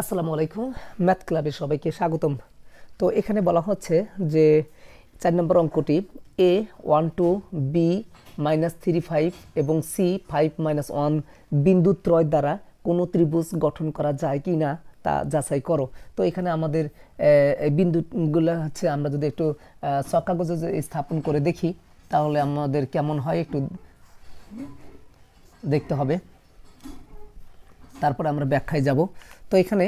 আসসালামু আলাইকুম, ম্যাথ ক্লাবে সবাইকে স্বাগতম। তো এখানে বলা হচ্ছে যে চার নম্বর অঙ্কটি A one two B minus three five এবং সি ফাইভ মাইনাস ওয়ান বিন্দু ত্রয় দ্বারা কোনো ত্রিভুজ গঠন করা যায় কি না তা যাচাই করো। তো এখানে আমাদের বিন্দুগুলো হচ্ছে আমরা যদি একটু চক যদি স্থাপন করে দেখি, তাহলে আমাদের কেমন হয় একটু দেখতে হবে। তারপরে আমরা ব্যাখ্যায় যাব। তো এখানে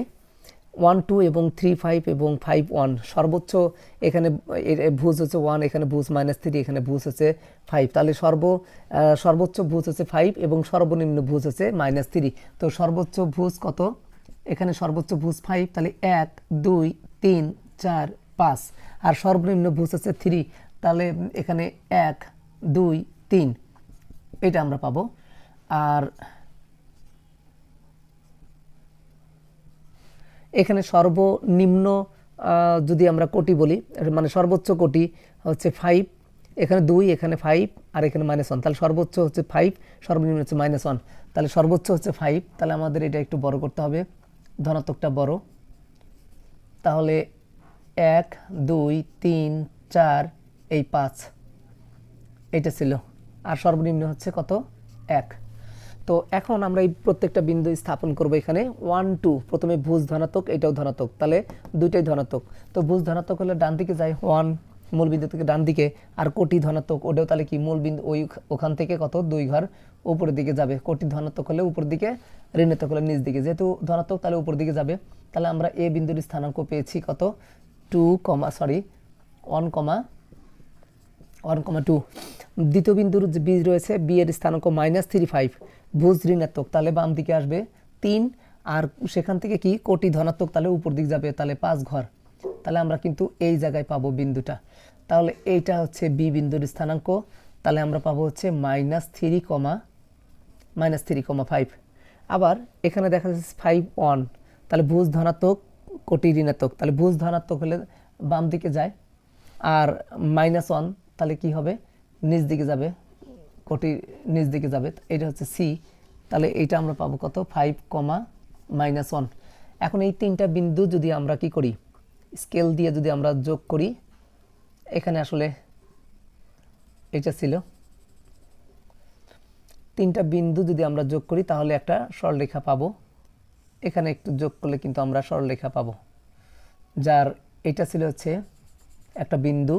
ওয়ান টু এবং থ্রি ফাইভ এবং ফাইভ ওয়ান সর্বোচ্চ এখানে ভুজ হচ্ছে ওয়ান এখানে ভুজ মাইনাস থ্রি এখানে ভুজ হচ্ছে ফাইভ তাহলে সর্ব সর্বোচ্চ ভুজ হচ্ছে ফাইভ এবং সর্বনিম্ন ভুজ হচ্ছে মাইনাস থ্রি তো সর্বোচ্চ ভুজ কত? এখানে সর্বোচ্চ ভুজ ফাইভ তাহলে এক, দুই, তিন, চার, পাঁচ। আর সর্বনিম্ন ভুজ হচ্ছে থ্রি তাহলে এখানে এক, দুই, তিন। এটা আমরা পাবো। আর এখানে সর্বনিম্ন যদি আমরা কোটি বলি মানে সর্বোচ্চ কোটি হচ্ছে ফাইভ এখানে দুই, এখানে ফাইভ আর এখানে মাইনাস ওয়ান তাহলে সর্বোচ্চ হচ্ছে ফাইভ সর্বনিম্ন হচ্ছে মাইনাস ওয়ান তাহলে সর্বোচ্চ হচ্ছে ফাইভ তাহলে আমাদের এটা একটু বড় করতে হবে। ধনাত্মকটা বড়। তাহলে এক, দুই, তিন, চার, এই পাঁচ। এটা ছিল। আর সর্বনিম্ন হচ্ছে কত? এক। তো এখন আমরা এই প্রত্যেকটা বিন্দু স্থাপন করব এখানে। ওয়ান টু প্রথমে ভুজ ধনাত্মক, এটাও ধনাত্মক। তাহলে দুইটাই ধনাত্মক। তো ভুজ ধনাত্মক হলে ডান দিকে যায় ওয়ান মূল বিন্দু থেকে ডান দিকে। আর কোটি ধনাত্মক, ওটাও তাহলে কি? মূল বিন্দু ওই ওখান থেকে কত? দুই ঘর উপরের দিকে যাবে। কোটি ধনাত্মক হলে উপর দিকে, ঋণাত্মক হলে নিচ দিকে। যেহেতু ধনাত্মক, তাহলে উপর দিকে যাবে। তাহলে আমরা এ বিন্দুর স্থানাঙ্ক পেয়েছি কত? Two comma sorry one comma one comma two দ্বিতীয় বিন্দুর বীজ রয়েছে বি এর স্থানাঙ্ক মাইনাস থ্রি ফাইভ ভুজ ঋণাত্মক তাহলে বাম দিকে আসবে, তিন, আর সেখান থেকে কি? কোটি ধনাত্মক তাহলে উপর দিক যাবে তাহলে পাঁচ ঘর। তাহলে আমরা কিন্তু এই জায়গায় পাবো বিন্দুটা। তাহলে এইটা হচ্ছে বি বিন্দুর স্থানাঙ্ক। তাহলে আমরা পাবো হচ্ছে minus three comma, minus three comma five. আবার এখানে দেখা যাচ্ছে ফাইভ ওয়ান। তাহলে ভুজ ধনাত্মক, কোটি ঋণাত্মক তাহলে ভুজ ধনাত্মক হলে বাম দিকে যায়, আর মাইনাস ওয়ান তাহলে কি হবে? নিচ দিকে যাবে কোটি নিচ দিকে যাবে। এটা হচ্ছে সি তাহলে এইটা আমরা পাবো কত? ফাইভ কমা মাইনাস ওয়ান এখন এই তিনটা বিন্দু যদি আমরা কি করি? স্কেল দিয়ে যদি আমরা যোগ করি, এখানে আসলে এটা ছিল। তিনটা বিন্দু যদি আমরা যোগ করি, তাহলে একটা সরলরেখা পাবো। এখানে একটু যোগ করলে কিন্তু আমরা সরলরেখা পাবো। যার, এটা ছিল হচ্ছে একটা বিন্দু,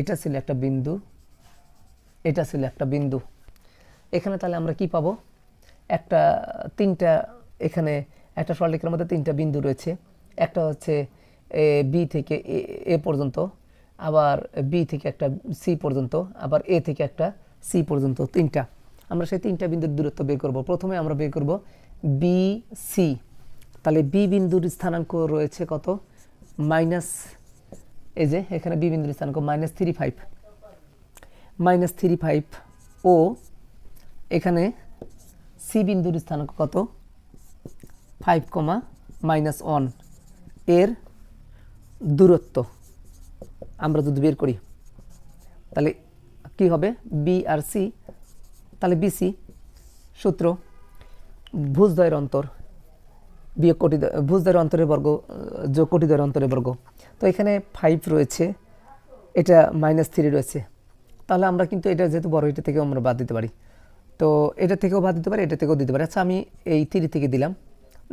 এটা ছিল একটা বিন্দু এটা ছিল একটা বিন্দু। এখানে তাহলে আমরা কি পাবো? একটা, তিনটা, এখানে একটা সরলরেখার মধ্যে তিনটা বিন্দু রয়েছে। একটা হচ্ছে এ, বি থেকে এ এ পর্যন্ত, আবার বি থেকে একটা সি পর্যন্ত, আবার এ থেকে একটা সি পর্যন্ত, তিনটা। আমরা সেই তিনটা বিন্দুর দূরত্ব বের করব। প্রথমে আমরা বের করব বি, সি। তাহলে বি বিন্দুর স্থানাঙ্ক রয়েছে কত? মাইনাস, এই যে এখানে বি বিন্দুর স্থানাঙ্ক minus three five. Minus three five ও এখানে সি বিন্দুর স্থানাঙ্ক কত? ফাইভ কমা মাইনাস ওয়ানের দূরত্ব। আমরা যদি বের করি, তাহলে কি হবে? বি আর সি তাহলে বিসি সূত্র ভুজদ্বয়ের অন্তর বিয়োগ কোটি ভুজদ্বয়ের অন্তরের বর্গ, যোগ কোটিদ্বয়ের অন্তরের বর্গ। তো এখানে ফাইভ রয়েছে, এটা মাইনাস থ্রি রয়েছে। তাহলে আমরা কিন্তু এটা যেহেতু বড়, এটা থেকেও আমরা বাদ দিতে পারি। তো এটা থেকেও বাদ দিতে পারি, এটা থেকেও দিতে পারি। আচ্ছা আমি এই থ্রি থেকে দিলাম।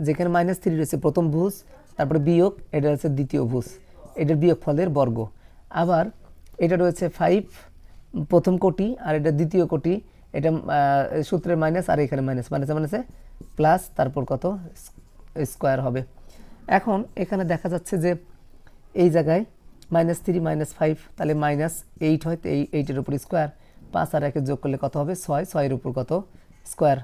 যেখানে মাইনাস থ্রি রয়েছে, প্রথম ভুজ, তারপরে বিয়োগ, এটা হচ্ছে দ্বিতীয় ভুজ। এটার বিয়োগ ফলের বর্গ। আবার এটা রয়েছে ফাইভ প্রথম কোটি, আর এটা দ্বিতীয় কোটি। এটা সূত্রের মাইনাস আর এখানে মাইনাস মাইনাসে মাইনাসে প্লাস তারপর কত? স্কোয়ার হবে। এখন এখানে দেখা যাচ্ছে যে এই জায়গায় মাইনাস থ্রি, মাইনাস ফাইভ, তাহলে মাইনাস এইট হয়, এই এইটের উপর স্কোয়ার। পাঁচ আর একে যোগ করলে কত হবে? ছয়, ছয়ের উপর কত? স্কোয়ার।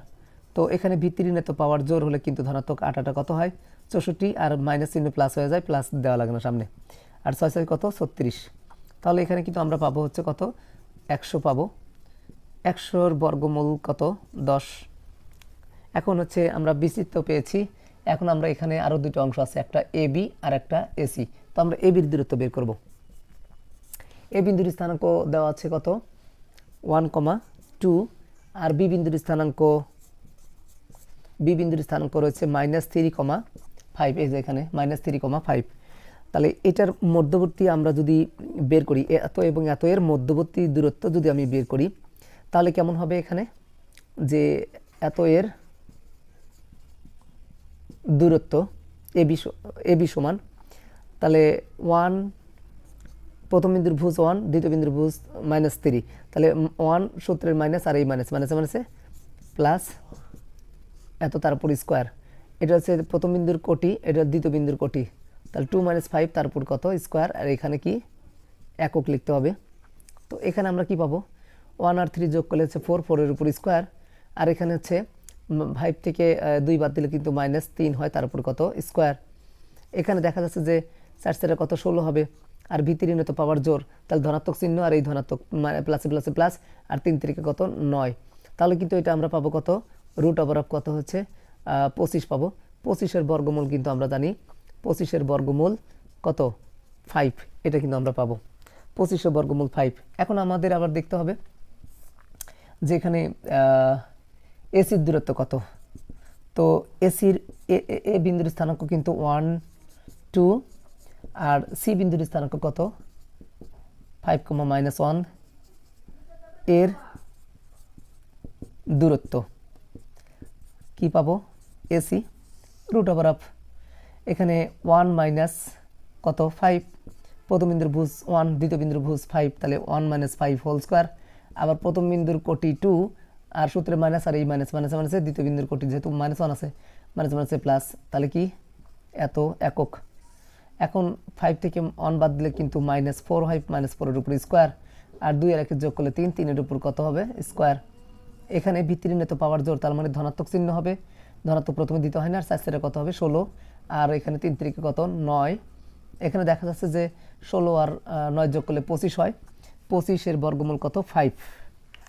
তো এখানে ভিত্তির তো পাওয়ার জোর হলে কিন্তু ধনাত্মক আটাটা কত হয়? চৌষট্টি, আর মাইনাস চিহ্ন প্লাস হয়ে যায় প্লাস দেওয়া লাগে না সামনে। আর ছয় ছয় কত? ছত্রিশ। তাহলে এখানে কিন্তু আমরা পাবো হচ্ছে কত? একশো পাবো। একশোর বর্গমূল কত? দশ। এখন হচ্ছে আমরা বিচিত্র পেয়েছি এখন আমরা এখানে আরও দুটো অংশ আছে, একটা এ বি আর একটা এসি তো আমরা এ বির দূরত্ব বের করব। এ বিন্দুর স্থানাঙ্ক দেওয়া আছে কত? One comma two. আর বি বিন্দুর স্থানাঙ্ক বি বিন্দুর স্থানাঙ্ক রয়েছে মাইনাস থ্রি কমা ফাইভ। এই যে এখানে মাইনাস থ্রি কমা ফাইভ। তাহলে এটার মধ্যবর্তী আমরা যদি বের করি এত এবং এত এর মধ্যবর্তী দূরত্ব যদি আমি বের করি, তাহলে কেমন হবে এখানে? যে এত এর দূরত্ব, এ বি এ বি সমান। তাহলে ওয়ান প্রথম বিন্দুর ভুজ ওয়ান দ্বিতীয় বিন্দুর ভুজ মাইনাস থ্রি তাহলে ওয়ান সূত্রের মাইনাস আর এই মাইনাস মাইনাসে মাইনাসে প্লাস এত তারপর স্কোয়ার এটা হচ্ছে প্রথম বিন্দুর কোটি, এটা দ্বিতীয় বিন্দুর কোটি। তাহলে টু মাইনাস ফাইভ তারপর কত? স্কোয়ার আর এখানে কি? একক লিখতে হবে। তো এখানে আমরা কি পাবো? ওয়ান আর থ্রি যোগ করলে হচ্ছে ফোর ফোরের উপর স্কোয়ার আর এখানে হচ্ছে ফাইভ থেকে দুই বাদ দিলে কিন্তু মাইনাস তিন হয় তার উপর কত? স্কোয়ার এখানে দেখা যাচ্ছে যে চার চারে কত? ষোলো হবে। আর ভিতরিন তো পাওয়ার জোর। তাহলে ধনাত্মক চিহ্ন আর এই ধনাত্মক মানে প্লাসে প্লাসে প্লাস আর তিন তারিখে কত? নয়। তাহলে কিন্তু এটা আমরা পাবো কত? রুট ওভার অফ কত হচ্ছে? পঁচিশ পাবো। পঁচিশের বর্গমূল কিন্তু আমরা জানি। পঁচিশের বর্গমূল কত? ফাইভ এটা কিন্তু আমরা পাবো। পঁচিশের বর্গমূল ফাইভ এখন আমাদের আবার দেখতে হবে যে এখানে এসির দূরত্ব কত? তো এসির এ বিন্দুর স্থানাঙ্ক কিন্তু ওয়ান টু আর সি বিন্দুর স্থানাঙ্ক কত? ফাইভ কমা মাইনাস ওয়ানের দূরত্ব। কি পাবো? এসি রুট ওভার অফ এখানে ওয়ান মাইনাস কত? ফাইভ প্রথম বিন্দুর ভুজ ওয়ান দ্বিতীয় বিন্দুর ভুজ ফাইভ তাহলে one minus five whole square আবার প্রথম বিন্দুর কোটি টু আর সূত্রে মাইনাস আর এই মাইনাস মাইনাস মাইনাসে দ্বিতীয় বিন্দুর কোটি যেহেতু মাইনাস ওয়ান আছে মাইনাস মাইনাসে প্লাস তাহলে কি? এত একক। এখন ফাইভ থেকে ওয়ান বাদ দিলে কিন্তু মাইনাস ফোর ফাইভ মাইনাস ফোরের উপর স্কোয়ার আর দুই আর যোগ করলে তিন, তিনের উপর কত হবে? স্কোয়ার এখানে ভিত্তিরিনে তো পাওয়ার জোর, তার মানে ধনাত্মক চিহ্ন হবে। ধনাত্মক প্রথমে দিতে হয় না, আর চার কত হবে? ষোলো। আর এখানে তিন তিরিকে কত? নয়। এখানে দেখা যাচ্ছে যে ষোলো আর নয় যোগ করলে পঁচিশ হয়। পঁচিশের বর্গমূল কত? ফাইভ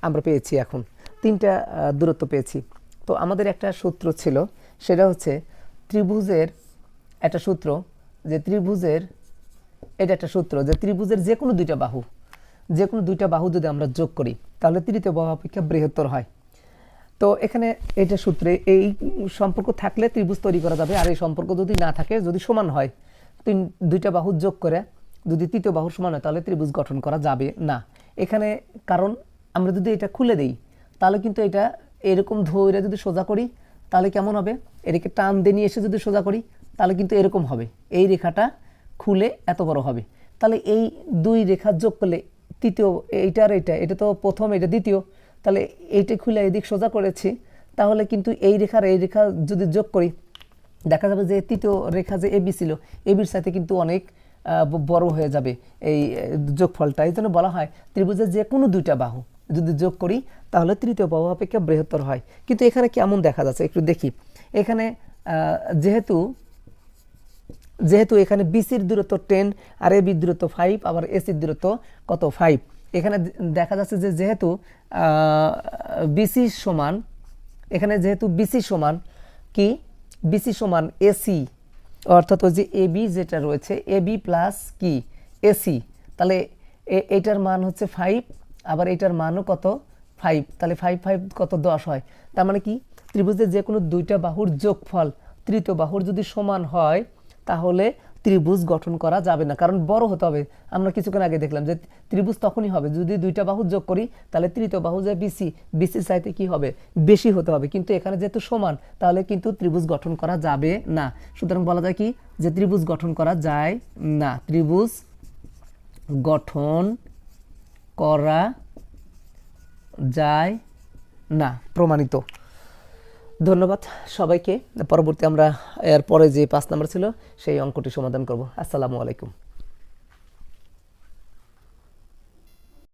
আমরা পেয়েছি এখন। তিনটা দূরত্ব পেয়েছি। তো আমাদের একটা সূত্র ছিল, সেটা হচ্ছে ত্রিভুজের একটা সূত্র, যে ত্রিভুজের, এটা একটা সূত্র, যে ত্রিভুজের যে কোনো দুইটা বাহু, যে কোনো দুইটা বাহু যদি আমরা যোগ করি, তাহলে তৃতীয় বাহু অপেক্ষা বৃহত্তর হয়। তো এখানে এটা সূত্রে, এই সম্পর্ক থাকলে ত্রিভুজ তৈরি করা যাবে, আর এই সম্পর্ক যদি না থাকে, যদি সমান হয়, তিন, দুইটা বাহু যোগ করে যদি তৃতীয় বাহুর সমান হয়, তাহলে ত্রিভুজ গঠন করা যাবে না। এখানে কারণ, আমরা যদি এটা খুলে দেই তাহলে কিন্তু এটা এরকম ধৈর্য যদি সোজা করি, তাহলে কেমন হবে? এটাকে টান দিয়ে নিয়ে এসে যদি সোজা করি, তাহলে কিন্তু এরকম হবে। এই রেখাটা খুলে এত বড় হবে। তাহলে এই দুই রেখা যোগ করলে তৃতীয়, এইটা আর এইটা, এটা তো প্রথম, এটা দ্বিতীয়, তাহলে এইটা খুলে এদিক সোজা করেছি, তাহলে কিন্তু এই রেখার, এই রেখা যদি যোগ করি, দেখা যাবে যে তৃতীয় রেখা যে এবি ছিল এবির সাথে কিন্তু অনেক বড় হয়ে যাবে এই যোগফলটা। এই জন্য বলা হয় ত্রিভুজের যে কোনো দুইটা বাহু যদি যোগ করি, তাহলে তৃতীয় বাহু অপেক্ষা বৃহত্তর হয়। কিন্তু এখানে কেমন দেখা যাচ্ছে? একটু দেখি। এখানে যেহেতু যেহেতু এখানে বিসির দূরত্ব টেন আর এ বির দূরত্ব ফাইভ আবার এসির দূরত্ব কত ফাইভ এখানে দেখা যাচ্ছে যে যেহেতু বিসি সমান, এখানে যেহেতু বিসি সমান কি? বিসি সমান এসি অর্থাৎ ওই যে এবি যেটা রয়েছে এবি প্লাস কি? এসি তাহলে এ- এটার মান হচ্ছে ফাইভ আবার এটার মানও কত? ফাইভ তাহলে ফাইভ ফাইভ কত? দশ হয়। তার মানে কি? ত্রিভুজের যে কোনো দুইটা বাহুর যোগফল, তৃতীয় বাহুর যদি সমান হয়, তাহলে ত্রিভুজ গঠন করা যাবে না। কারণ বড় হতে হবে। আমরা কিছুক্ষণ আগে দেখলাম যে ত্রিভুজ তখনই হবে। যদি দুইটা বাহু যোগ করি, তাহলে তৃতীয় বাহু যে বিসি বিসি চাইতে কি হবে? বেশি হতে হবে। কিন্তু এখানে যেহেতু সমান, তাহলে কিন্তু ত্রিভুজ গঠন করা যাবে না। সুতরাং বলা যায় কি? যে ত্রিভুজ গঠন করা যায় না। ত্রিভুজ গঠন করা যায় না। প্রমাণিত। ধন্যবাদ সবাইকে। পরবর্তী আমরা এর পরে যে পাঁচ নাম্বার ছিল, সেই অঙ্কটি সমাধান করব। আসসালামু আলাইকুম।